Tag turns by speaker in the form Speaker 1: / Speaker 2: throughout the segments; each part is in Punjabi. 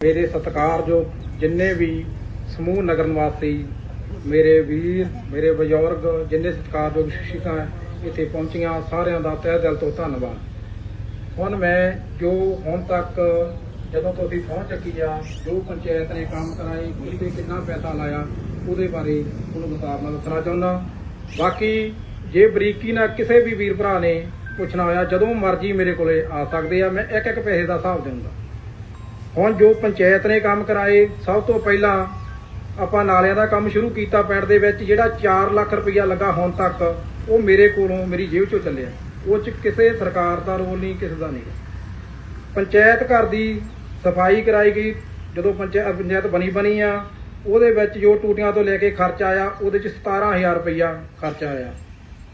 Speaker 1: ਮੇਰੇ ਸਤਿਕਾਰਯੋਗ ਜਿੰਨੇ ਵੀ ਸਮੂਹ ਨਗਰ ਨਿਵਾਸੀ ਮੇਰੇ ਵੀਰ, ਮੇਰੇ ਬਜ਼ੁਰਗ, ਜਿੰਨੇ ਸਤਿਕਾਰਯੋਗ ਸ਼ਿਕਸ਼ਿਕਾਂ ਇੱਥੇ ਪਹੁੰਚੀਆਂ, ਸਾਰਿਆਂ ਦਾ ਤਹਿ ਦਿਲ ਤੋਂ ਧੰਨਵਾਦ। ਹੁਣ ਮੈਂ ਜੋ ਹੁਣ ਤੱਕ ਜਦੋਂ ਤੋਂ ਅਸੀਂ ਪਹੁੰਚ ਚੁੱਕੀ ਆ, ਜੋ ਪੰਚਾਇਤ ਨੇ ਕੰਮ ਕਰਾਏ ਕਿਤੇ ਕਿੰਨਾ ਪੈਸਾ ਲਾਇਆ, ਉਹਦੇ ਬਾਰੇ ਤੁਹਾਨੂੰ ਵਿਸਤਾਰ ਨਾਲ ਦੱਸਣਾ ਚਾਹੁੰਦਾ। ਬਾਕੀ ਜੇ ਬਰੀਕੀ ਨਾਲ ਕਿਸੇ ਵੀ ਵੀਰ ਭਰਾ ਨੇ ਪੁੱਛਣਾ ਹੋਇਆ, ਜਦੋਂ ਮਰਜ਼ੀ ਮੇਰੇ ਕੋਲੇ ਆ ਸਕਦੇ ਆ, ਮੈਂ ਇੱਕ ਇੱਕ ਪੈਸੇ ਦਾ ਹਿਸਾਬ ਦੇਵਾਂਗਾ ਹੁਣ ਜੋ ਪੰਚਾਇਤ ਨੇ ਕੰਮ ਕਰਾਏ, ਸਭ ਤੋਂ ਪਹਿਲਾਂ ਆਪਾਂ ਨਾਲਿਆਂ ਦਾ ਕੰਮ ਸ਼ੁਰੂ ਕੀਤਾ ਪਿੰਡ ਦੇ ਵਿੱਚ, ਜਿਹੜਾ 4 ਲੱਖ ਰੁਪਈਆ ਲੱਗਾ ਹੁਣ ਤੱਕ, ਉਹ ਮੇਰੇ ਕੋਲੋਂ ਮੇਰੀ ਜੇਬ ਚੋਂ ਚੱਲਿਆ। ਉਹ ਚ ਕਿਸੇ ਸਰਕਾਰ ਦਾ ਰੋਲ ਨਹੀਂ, ਕਿਸੇ ਦਾ ਨਹੀਂ। ਪੰਚਾਇਤ ਘਰ ਦੀ ਸਫ਼ਾਈ ਕਰਾਈ ਗਈ। ਜਦੋਂ ਪੰਚਾਇਤ ਪੰਚਾਇਤ ਬਣੀ ਬਣੀ ਆ, ਉਹਦੇ ਵਿੱਚ ਜੋ ਟੂਟੀਆਂ ਤੋਂ ਲੈ ਕੇ ਖਰਚਾ ਆਇਆ, ਉਹਦੇ ਚ 17000 ਰੁਪਈਆ ਖਰਚਾ ਆਇਆ।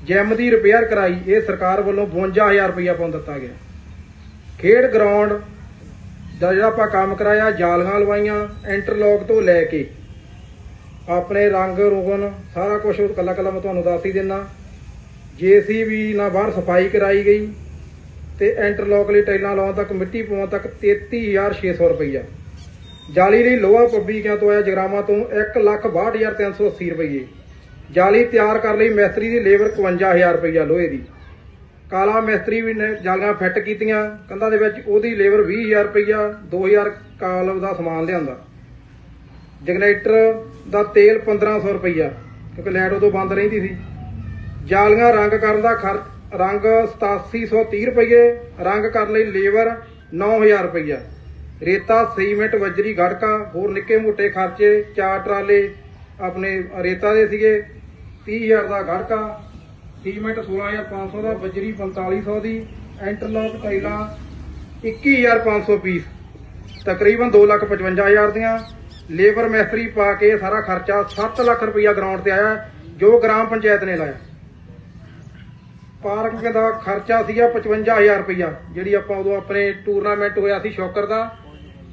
Speaker 1: ਜਿਮ ਦੀ ਰਿਪੇਅਰ ਕਰਾਈ, ਇਹ ਸਰਕਾਰ ਵੱਲੋਂ 52000 ਰੁਪਈਆ ਪਾਉਣ ਦਿੱਤਾ ਗਿਆ। ਖੇਡ ਗਰਾਊਂਡ ਦਾ ਜਿਹੜਾ ਆਪਾਂ ਕੰਮ ਕਰਾਇਆ, ਜਾਲੀਆਂ ਲਵਾਈਆਂ, ਇੰਟਰਲੌਕ ਤੋਂ ਲੈ ਕੇ ਆਪਣੇ ਰੰਗ ਰੋਗਨ ਸਾਰਾ ਕੁਝ ਕੱਲਾ ਕੱਲਾ ਮੈਂ ਤੁਹਾਨੂੰ ਦੱਸ ਹੀ ਦਿੰਨਾ। ਜੀਸੀਬੀ ਨਾਲ ਬਾਹਰ ਸਫ਼ਾਈ ਕਰਾਈ ਗਈ ਤੇ ਇੰਟਰਲੌਕ ਲਈ ਟਾਈਲਾਂ ਲਾਉਣ ਤੱਕ, ਮਿੱਟੀ ਪਾਉਣ ਤੱਕ 33600 ਰੁਪਈਆ। ਜਾਲੀ ਲਈ ਲੋਹਾ ਪੱਬੀ ਕਿਆਂ ਤੋਂ ਆਇਆ ਜਗਰਾਮਾ ਤੋਂ 162380 ਰੁਪਈਏ। ਜਾਲੀ ਤਿਆਰ ਕਰ ਲਈ, ਮਿਸਤਰੀ ਦੀ ਲੇਬਰ 51000 ਰੁਪਈਆ ਲੋਹੇ ਦੀ। ਕਾਲਾ ਮਿਸਤਰੀ ਵੀ ਨੇ ਜਾਲੀਆਂ ਫਿੱਟ ਕੀਤੀਆਂ, ਕੰਧਾਂ ਦੇ ਵਿੱਚ ਉਹਦੀ ਲੇਬਰ 20000 ਰੁਪਈਆ 2000 ਕਾਲ ਦਾ ਸਮਾਨ ਲਿਆਂਦਾ। ਜਨਰੇਟਰ ਦਾ ਤੇਲ 1500 ਰੁਪਈਆ, ਕਿਉਂਕਿ ਲਾਈਟ ਉਦੋਂ ਬੰਦ ਰਹਿੰਦੀ ਸੀ। ਜਾਲੀਆਂ ਰੰਗ ਕਰਨ ਦਾ ਖਰਚ, ਰੰਗ 8730 ਰੁਪਈਏ, ਰੰਗ ਕਰਨ ਲਈ ਲੇਬਰ 9000 ਰੁਪਈਆ। ਰੇਤਾ, ਸੀਮੈਂਟ, ਵਜਰੀ, ਗੜਕਾ, ਹੋਰ ਨਿੱਕੇ ਮੋਟੇ ਖਰਚੇ, ਚਾਰ ਟਰਾਲੇ ਆਪਣੇ ਰੇਤਾ ਦੇ ਸੀਗੇ 30000 ਦਾ ਗੜਕਾ ਸੀਮੈਂਟ 16500 ਦਾ, ਬਜਰੀ 4500 ਦੀ, ਇੰਟਰਲੌਕ ਟਾਈਲਾਂ 21500 ਪੀਸ, ਤਕਰੀਬਨ 255000 ਦੀਆਂ। ਲੇਬਰ ਮਿਸਤਰੀ ਪਾ ਕੇ ਸਾਰਾ ਖਰਚਾ 7 ਲੱਖ ਰੁਪਈਆ ਗਰਾਊਂਡ ਤੇ ਆਇਆ, ਜੋ ਗ੍ਰਾਮ ਪੰਚਾਇਤ ਨੇ ਲਾਇਆ। ਪਾਰਕ ਦਾ ਖਰਚਾ ਸੀਗਾ 55000 ਰੁਪਈਆ, ਜਿਹੜੀ ਆਪਾਂ ਉਦੋਂ ਆਪਣੇ ਟੂਰਨਾਮੈਂਟ ਹੋਇਆ ਸੀ ਸ਼ੌਕਰ ਦਾ,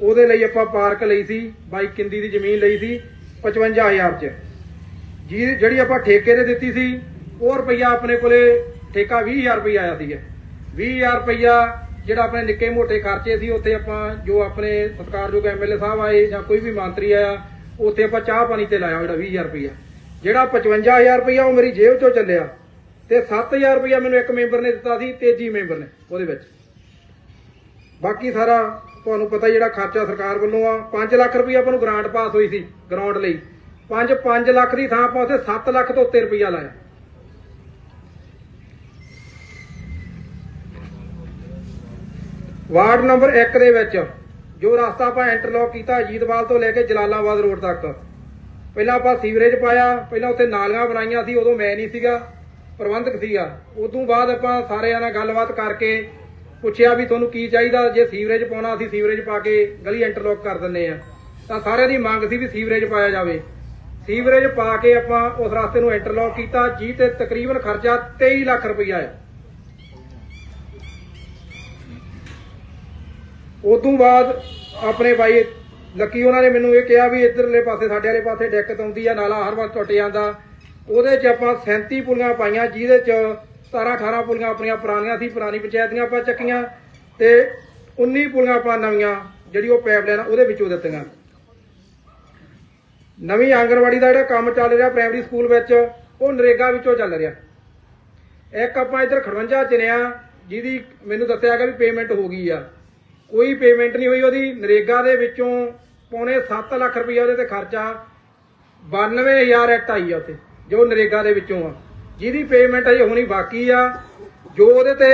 Speaker 1: ਉਹਦੇ ਲਈ ਆਪਾਂ ਪਾਰਕ ਲਈ ਸੀ ਬਾਈ ਕਿੰਦੀ ਦੀ ਜ਼ਮੀਨ ਲਈ ਸੀ 55000 ਚ। ਜੀ, ਜਿਹੜੀ ਆਪਾਂ ਠੇਕੇ ਤੇ ਦਿੱਤੀ ਸੀ ਉਹ ਰੁਪਈਆ ਆਪਣੇ ਕੋਲੇ ਠੇਕਾ 20000 ਰੁਪਈਆ ਆਇਆ ਸੀਗਾ। 20000 ਰੁਪਈਆ ਜਿਹੜਾ ਆਪਣੇ ਨਿੱਕੇ ਮੋਟੇ ਖਰਚੇ ਸੀ, ਉੱਥੇ ਆਪਾਂ ਜੋ ਆਪਣੇ ਸਤਿਕਾਰਯੋਗ ਐਮਐਲਏ ਸਾਹਿਬ ਆਏ ਜਾਂ ਕੋਈ ਵੀ ਮੰਤਰੀ ਆਇਆ, ਉੱਥੇ ਆਪਾਂ ਚਾਹ ਪਾਣੀ ਤੇ ਲਾਇਆ ਜਿਹੜਾ 20000 ਰੁਪਈਆ। ਜਿਹੜਾ 55000 ਰੁਪਈਆ ਉਹ ਮੇਰੀ ਜੇਬ ਚੋਂ ਚੱਲਿਆ ਤੇ 7000 ਰੁਪਈਆ ਮੈਨੂੰ ਇੱਕ ਮੈਂਬਰ ਨੇ ਦਿੱਤਾ ਸੀ, ਤੇਜੀ ਮੈਂਬਰ ਨੇ ਉਹਦੇ ਵਿੱਚ। ਬਾਕੀ ਸਾਰਾ ਤੁਹਾਨੂੰ ਪਤਾ ਜਿਹੜਾ ਖਰਚਾ ਸਰਕਾਰ ਵੱਲੋਂ ਆ 5 ਲੱਖ ਰੁਪਈਆ ਆਪਾਂ ਨੂੰ ਗ੍ਰਾਂਟ ਪਾਸ ਹੋਈ ਸੀ ਗਰਾਊਂਡ ਲਈ। 5 5 ਲੱਖ ਦੀ ਥਾਂ ਆਪਾਂ ਉੱਥੇ 7 ਲੱਖ ਤੋਂ ਉੱਤੇ ਰੁਪਈਆ ਲਾਇਆ। ਵਾਰਡ ਨੰਬਰ 1 ਦੇ ਵਿੱਚ ਜੋ ਰਸਤਾ ਆਪਾਂ ਇੰਟਰਲੌਕ ਕੀਤਾ ਅਜੀਤਵਾਲ ਤੋਂ ਲੈ ਕੇ ਜਲਾਲਾਬਾਦ ਰੋਡ ਤੱਕ। ਪਹਿਲਾਂ ਆਪਾਂ ਸੀਵਰੇਜ ਪਾਇਆ, ਪਹਿਲਾਂ ਉੱਥੇ ਨਾਲੀਆਂ ਬਣਾਈਆਂ ਸੀ, ਉਦੋਂ ਮੈਂ ਨਹੀਂ ਸੀਗਾ, ਪ੍ਰਬੰਧਕ ਸੀਗਾ। ਉਦੋਂ ਬਾਅਦ ਆਪਾਂ ਸਾਰਿਆਂ ਨਾਲ ਗੱਲਬਾਤ ਕਰਕੇ ਪੁੱਛਿਆ ਵੀ ਤੁਹਾਨੂੰ ਕੀ ਚਾਹੀਦਾ, ਜੇ ਸੀਵਰੇਜ ਪਾਉਣਾ, ਅਸੀਂ ਸੀਵਰੇਜ ਪਾ ਕੇ ਗਲੀ ਇੰਟਰਲੌਕ ਕਰ ਦਿੰਨੇ ਆ ਤਾਂ ਸਾਰਿਆਂ ਦੀ ਮੰਗ ਸੀ ਵੀ ਸੀਵਰੇਜ ਪਾਇਆ ਜਾਵੇ। ਸੀਵਰੇਜ ਪਾ ਕੇ ਆਪਾਂ ਉਸ ਰਸਤੇ ਨੂੰ ਇੰਟਰਲੌਕ ਕੀਤਾ ਜੀ ਤੇ ਤਕਰੀਬਨ ਖਰਚਾ 23 ਲੱਖ ਰੁਪਈਆ ਹੈ। ਉਦੋਂ ਬਾਅਦ ਆਪਣੇ ਬਾਈ ਲੱਕੀ ਉਹਨਾਂ ਨੇ ਮੈਨੂੰ ਇਹ ਕਿਹਾ ਵੀ ਇਧਰਲੇ ਪਾਸੇ, ਸਾਡੇ ਵਾਲੇ ਪਾਸੇ ਦਿੱਕਤ ਆਉਂਦੀ ਆ, ਨਾਲਾ ਹਰ ਵਾਰ ਟੁੱਟ ਜਾਂਦਾ। ਉਹਦੇ 'ਚ ਆਪਾਂ 37 ਪੁਲੀਆਂ ਪਾਈਆਂ, ਜਿਹਦੇ 'ਚ 17 18 ਪੁਲੀਆਂ ਆਪਣੀਆਂ ਪੁਰਾਣੀਆਂ ਸੀ, ਪੁਰਾਣੀ ਪੰਚਾਇਤ ਦੀਆਂ ਆਪਾਂ ਚੱਕੀਆਂ ਤੇ 19 ਪੁਲੀਆਂ ਆਪਾਂ ਨਵੀਆਂ, ਜਿਹੜੀ ਉਹ ਪਾਈਪਲਾਈਨ ਉਹਦੇ ਵਿੱਚੋਂ ਦਿੱਤੀਆਂ। ਨਵੀਂ ਆਂਗਣਵਾੜੀ ਦਾ ਜਿਹੜਾ ਕੰਮ ਚੱਲ ਰਿਹਾ ਪ੍ਰਾਇਮਰੀ ਸਕੂਲ ਵਿੱਚ, ਉਹ ਨਰੇਗਾ ਵਿੱਚੋਂ ਚੱਲ ਰਿਹਾ। ਇੱਕ ਆਪਾਂ ਇੱਧਰ ਖੜਵੰਜਾ ਚਿਣਿਆ, ਜਿਹਦੀ ਮੈਨੂੰ ਦੱਸਿਆ ਗਿਆ ਵੀ ਪੇਮੈਂਟ ਹੋ ਗਈ ਆ। ਕੋਈ ਪੇਮੈਂਟ ਨਹੀਂ ਹੋਈ, ਉਹਦੀ ਨਰੇਗਾ ਦੇ ਵਿੱਚੋਂ ਪੌਣੇ 7 ਲੱਖ ਰੁਪਈਆ ਉਹਦੇ ਤੇ ਖਰਚਾ 92000 ਐਕਟ ਆਈ ਆ ਉੱਥੇ, ਜੋ ਨਰੇਗਾ ਦੇ ਵਿੱਚੋਂ ਆ। ਜਿਹਦੀ ਪੇਮੈਂਟ ਅਜੇ ਹੋਣੀ ਬਾਕੀ ਆ, ਜੋ ਉਹਦੇ ਤੇ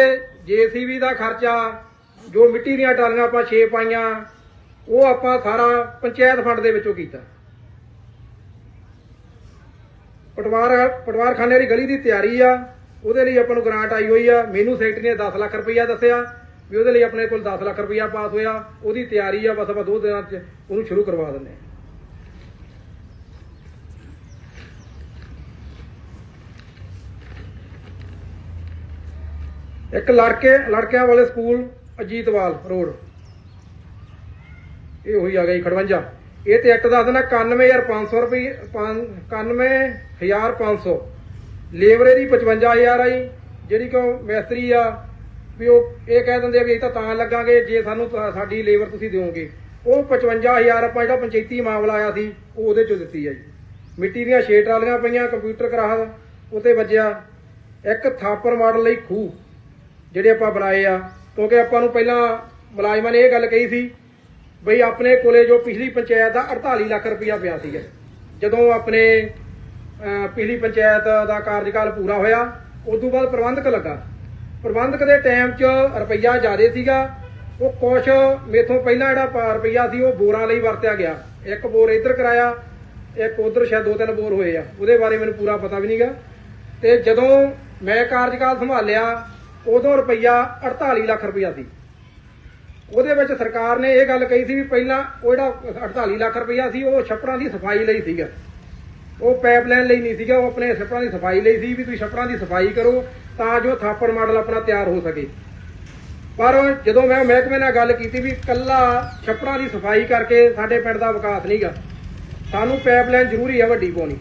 Speaker 1: ਜੀਸੀਬੀ ਦਾ ਖਰਚਾ, ਜੋ ਮਿੱਟੀ ਦੀਆਂ ਟਾਲੀਆਂ ਆਪਾਂ 6 ਪਾਈਆਂ, ਉਹ ਆਪਾਂ ਸਾਰਾ ਪੰਚਾਇਤ ਫੰਡ ਦੇ ਵਿੱਚੋਂ ਕੀਤਾ। ਪਟਵਾਰ, ਪਟਵਾਰਖਾਨੇ ਦੀ ਗਲੀ ਦੀ ਤਿਆਰੀ ਆ, ਉਹਦੇ ਲਈ ਆਪਾਂ ਨੂੰ ਗ੍ਰਾਂਟ ਆਈ ਹੋਈ ਆ, ਮੈਨੂੰ ਸੈਕਟਰੀ ਨੇ 10 ਲੱਖ ਰੁਪਈਆ ਦੱਸਿਆ। ਵੀ ਉਹਦੇ ਲਈ ਆਪਣੇ ਕੋਲ 10 ਲੱਖ ਰੁਪਇਆ ਪਾਸ ਹੋਇਆ, ਉਹਦੀ ਤਿਆਰੀ ਆ, ਬਸ ਆਪਾਂ ਦੋ ਦਿਨਾਂ 'ਚ ਉਹਨੂੰ ਸ਼ੁਰੂ ਕਰਵਾ ਦਿੰਦੇ ਹਾਂ। ਇੱਕ ਲੜਕੇ, ਲੜਕਿਆਂ ਵਾਲੇ ਸਕੂਲ, ਅਜੀਤਵਾਲ ਰੋਡ। ਇਹ ਹੋਈ ਆ ਗਈ ਖੜਵੰਜਾ। ਇਹ ਤੇ ਐਕਟ ਦੱਸ ਦੇਣਾ 91500 ਰੁਪਏ 91500 ਲੇਬਰ ਦੀ 55000 ਆਈ, ਜਿਹੜੀ ਕਿ ਉਹ ਮਿਸਤਰੀ ਆ ਵੀ ਉਹ ਇਹ ਕਹਿ ਦਿੰਦੇ ਆ ਵੀ ਅਸੀਂ ਤਾਂ ਤਾਂ ਲੱਗਾਂਗੇ, ਜੇ ਸਾਨੂੰ ਤਾਂ ਸਾਡੀ ਲੇਬਰ ਤੁਸੀਂ ਦਿਓਗੇ। ਉਹ 55000 ਆਪਾਂ ਜਿਹੜਾ ਪੰਚਾਇਤੀ ਮਾਮਲਾ ਆਇਆ ਸੀ, ਉਹ ਉਹਦੇ ਚੋਂ ਦਿੱਤੀ ਹੈ ਜੀ। ਮਿੱਟੀ ਦੀਆਂ ਛੇ ਟਰਾਲੀਆਂ ਪਈਆਂ ਕੰਪਿਊਟਰ ਕਰਾਹ ਉਤੇ ਵੱਜਿਆ। ਇੱਕ ਥਾਪਰ ਮਾਡਲ ਲਈ ਖੂਹ, ਜਿਹੜੇ ਆਪਾਂ ਬਣਾਏ ਆ। ਕਿਉਂਕਿ ਆਪਾਂ ਨੂੰ ਪਹਿਲਾਂ ਮੁਲਾਜ਼ਮਾਂ ਨੇ ਇਹ ਗੱਲ ਕਹੀ ਸੀ, ਬਈ ਆਪਣੇ ਕੋਲੇ ਜੋ ਪਿਛਲੀ ਪੰਚਾਇਤ ਦਾ 48 ਲੱਖ ਰੁਪਇਆ ਪਿਆ ਸੀਗਾ ਜਦੋਂ ਆਪਣੇ ਪਿਛਲੀ ਪੰਚਾਇਤ ਦਾ ਕਾਰਜਕਾਲ ਪੂਰਾ ਹੋਇਆ ਉਸ ਤੋਂ ਬਾਅਦ ਪ੍ਰਬੰਧਕ ਲੱਗਾ। ਪ੍ਰਬੰਧਕ ਦੇ ਟਾਈਮ 'ਚ ਰੁਪਈਆ ਜ਼ਿਆਦੇ ਸੀਗਾ। ਉਹ ਕੁਛ ਮੇਥੋਂ ਪਹਿਲਾਂ ਜਿਹੜਾ ਪਾ- ਰੁਪਈਆ ਸੀ, ਉਹ ਬੋਰਾਂ ਲਈ ਵਰਤਿਆ ਗਿਆ। ਇੱਕ ਬੋਰ ਇੱਧਰ ਕਰਾਇਆ, ਇੱਕ ਉਧਰ ਸ਼ਾਇਦ ਦੋ ਤਿੰਨ ਬੋਰ ਹੋਏ ਆ। ਉਹਦੇ ਬਾਰੇ ਮੈਨੂੰ ਪੂਰਾ ਪਤਾ ਵੀ ਨਹੀਂਗਾ। ਤੇ ਜਦੋਂ ਮੈਂ ਕਾਰਜਕਾਲ ਸੰਭਾਲਿਆ, ਉਦੋਂ ਰੁਪਈਆ 48 ਲੱਖ ਰੁਪਈਆ ਸੀ। ਉਹਦੇ ਵਿੱਚ ਸਰਕਾਰ ਨੇ ਇਹ ਗੱਲ ਕਹੀ ਸੀ ਵੀ ਪਹਿਲਾਂ ਉਹ ਜਿਹੜਾ 48 ਲੱਖ ਰੁਪਈਆ ਸੀ, ਉਹ ਛੱਪੜਾਂ ਦੀ ਸਫ਼ਾਈ ਲਈ ਸੀਗਾ। ਉਹ ਪਾਈਪਲਾਈਨ ਲਈ ਨਹੀਂ ਸੀਗਾ, ਉਹ ਆਪਣੇ ਛੱਪੜਾਂ ਦੀ ਸਫ਼ਾਈ ਲਈ ਸੀ ਵੀ ਤੁਸੀਂ ਛੱਪੜਾਂ ਦੀ ਸਫ਼ਾਈ ਕਰੋ। ਤਾਂ ਜੋ ਥਾਪੜ ਮਾਡਲ ਆਪਣਾ ਤਿਆਰ ਹੋ ਸਕੇ। ਪਰ ਜਦੋਂ ਮੈਂ ਮਹਿਕਮੇ ਨਾਲ ਗੱਲ ਕੀਤੀ ਵੀ ਕੱਲਾ ਛੱਪੜਾਂ ਦੀ ਸਫ਼ਾਈ ਕਰਕੇ ਸਾਡੇ ਪਿੰਡ ਦਾ ਵਿਕਾਸ ਨਹੀਂਗਾ ਸਾਨੂੰ ਪਾਈਪਲਾਈਨ ਜ਼ਰੂਰੀ ਆ ਵੱਡੀ ਪਾਉਣੀ।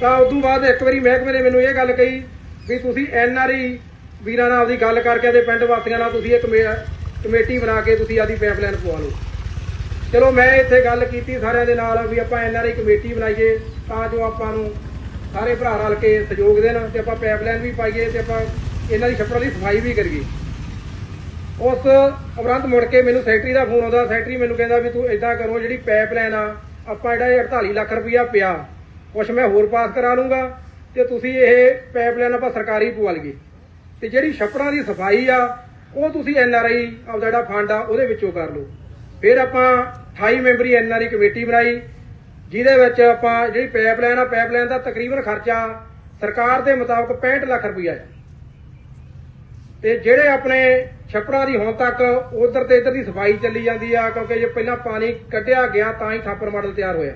Speaker 1: ਤਾਂ ਉਦੋਂ ਬਾਅਦ ਇੱਕ ਵਾਰੀ ਮਹਿਕਮੇ ਨੇ ਮੈਨੂੰ ਇਹ ਗੱਲ ਕਹੀ ਵੀ ਤੁਸੀਂ ਐਨ ਆਰ ਆਈ ਵੀਰਾਂ ਨਾਲ ਆਪਦੀ ਗੱਲ ਕਰਕੇ ਤੇ ਪਿੰਡ ਵਾਸੀਆਂ ਨਾਲ ਤੁਸੀਂ ਇੱਕ ਕਮੇ- ਕਮੇਟੀ ਬਣਾ ਕੇ ਤੁਸੀਂ ਆਦੀ ਪਾਈਪਲਾਈਨ ਪਵਾ ਲਓ। ਚਲੋ ਮੈਂ ਇੱਥੇ ਗੱਲ ਕੀਤੀ ਸਾਰਿਆਂ ਦੇ ਨਾਲ ਵੀ ਆਪਾਂ ਐਨ ਆਰ ਆਈ ਕਮੇਟੀ ਬਣਾਈਏ ਤਾਂ ਜੋ ਆਪਾਂ ਨੂੰ ਸਾਰੇ ਭਰਾ ਰਲ ਕੇ ਸਹਿਯੋਗ ਦੇਣ ਤੇ ਆਪਾਂ ਪਾਈਪਲਾਈਨ ਵੀ ਪਾਈਏ ਤੇ ਆਪਾਂ ਇਹਨਾਂ ਦੀ ਛੱਪੜਾਂ ਦੀ ਸਫ਼ਾਈ ਵੀ ਕਰੀਏ। ਉਸ ਉਪਰੰਤ ਮੁੜ ਕੇ ਮੈਨੂੰ ਸੈਕਟਰੀ ਦਾ ਫੋਨ ਆਉਂਦਾ, ਸੈਕਟਰੀ ਮੈਨੂੰ ਕਹਿੰਦਾ ਵੀ ਤੂੰ ਇਦਾਂ ਕਰੋ, ਜਿਹੜੀ ਪਾਈਪਲਾਈਨ ਆ, ਆਪਾਂ ਜਿਹੜਾ ਇਹ 48 ਲੱਖ ਰੁਪਇਆ ਪਿਆ, ਕੁਛ ਮੈਂ ਹੋਰ ਪਾਸ ਕਰਾ ਲੂੰਗਾ ਤੇ ਤੁਸੀਂ ਇਹ ਪਾਈਪਲਾਈਨ ਆਪਾਂ ਸਰਕਾਰੀ ਪਵਾ ਲਈਏ। ਤੇ ਜਿਹੜੀ ਛੱਪੜਾਂ ਦੀ ਸਫ਼ਾਈ ਆ, ਉਹ ਤੁਸੀਂ ਐਨ ਆਰ ਆਈ, ਆਪਦਾ ਜਿਹੜਾ ਫੰਡ ਆ, ਉਹਦੇ ਵਿੱਚੋਂ ਕਰ ਲਓ। ਫਿਰ ਆਪਾਂ 28 ਮੈਂਬਰੀ ਐਨ ਆਰ ਆਈ ਕਮੇਟੀ ਬਣਾਈ ਜਿਹਦੇ ਵਿੱਚ ਆਪਾਂ ਜਿਹੜੀ ਪਾਈਪਲਾਈਨ ਆ ਪਾਈਪਲਾਈਨ ਦਾ ਤਕਰੀਬਨ ਖਰਚਾ ਸਰਕਾਰ ਦੇ ਮੁਤਾਬਕ 65 ਲੱਖ ਰੁਪਇਆ ਹੈ ਤੇ ਜਿਹੜੇ ਆਪਣੇ ਛੱਪੜਾਂ ਦੀ ਹੁਣ ਤੱਕ ਉਧਰ ਤੇ ਇਧਰ ਦੀ ਸਫ਼ਾਈ ਚੱਲੀ ਜਾਂਦੀ ਆ, ਕਿਉਂਕਿ ਜੇ ਪਹਿਲਾਂ ਪਾਣੀ ਕੱਢਿਆ ਗਿਆ ਤਾਂ ਹੀ ਥਾਪਰ ਮਾਡਲ ਤਿਆਰ ਹੋਇਆ।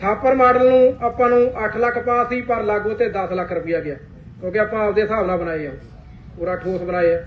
Speaker 1: ਥਾਪਰ ਮਾਡਲ ਨੂੰ ਆਪਾਂ ਨੂੰ 8 ਲੱਖ ਪਾਸ ਸੀ, ਪਰ ਲਾਗੂ ਤੇ 10 ਲੱਖ ਰੁਪਇਆ ਗਿਆ, ਕਿਉਂਕਿ ਆਪਾਂ ਆਪਦੇ ਹਿਸਾਬ ਨਾਲ ਬਣਾਏ ਆ। ਪੂਰਾ ਠੋਸ ਬਣਾਏ ਆ।